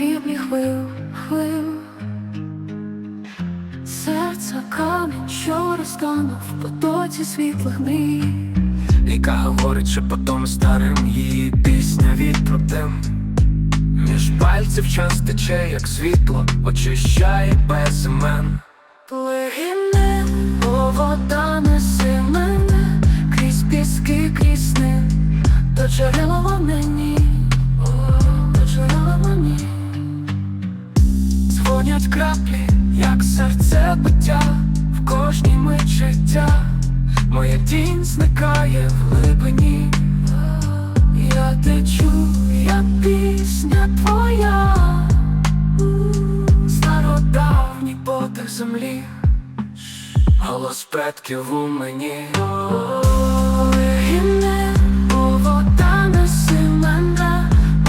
дрібні хвил, хвил, серце камінь, що розтанув в потоці світлих днів. Ріка говорить, що потом старим її пісня від проблем. Між пальців час тече, як світло, очищає без імен. Плигіне, вода несе мене крізь піски крізь сни, до джерела мені. Биття, в кожній мить життя. Моя тінь зникає в глибині. Я течу, як пісня твоя, Стародавній подих землі, голос предків у мені.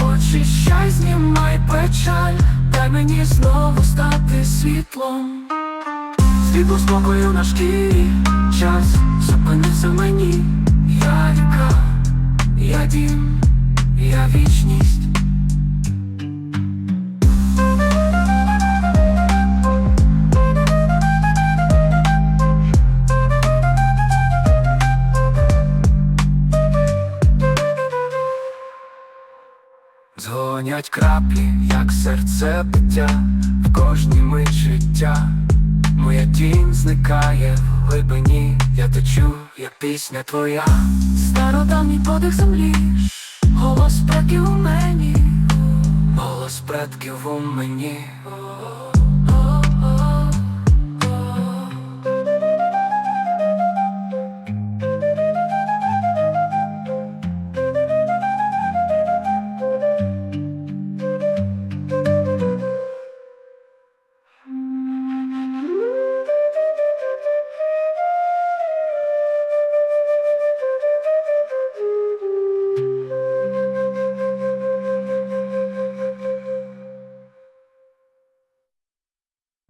Очищай, знімай печаль, дай мені знову стати світлом. Світло спокою на шкірі, час зупиниться в мені. Я ріка, я дім, я вічність. Дзвонять краплі, як серце биття, в кожній мить життя. Моя тінь зникає в глибині, я течу, як пісня твоя. стародавній подих землі, голос предків у мені. Голос предків у мені.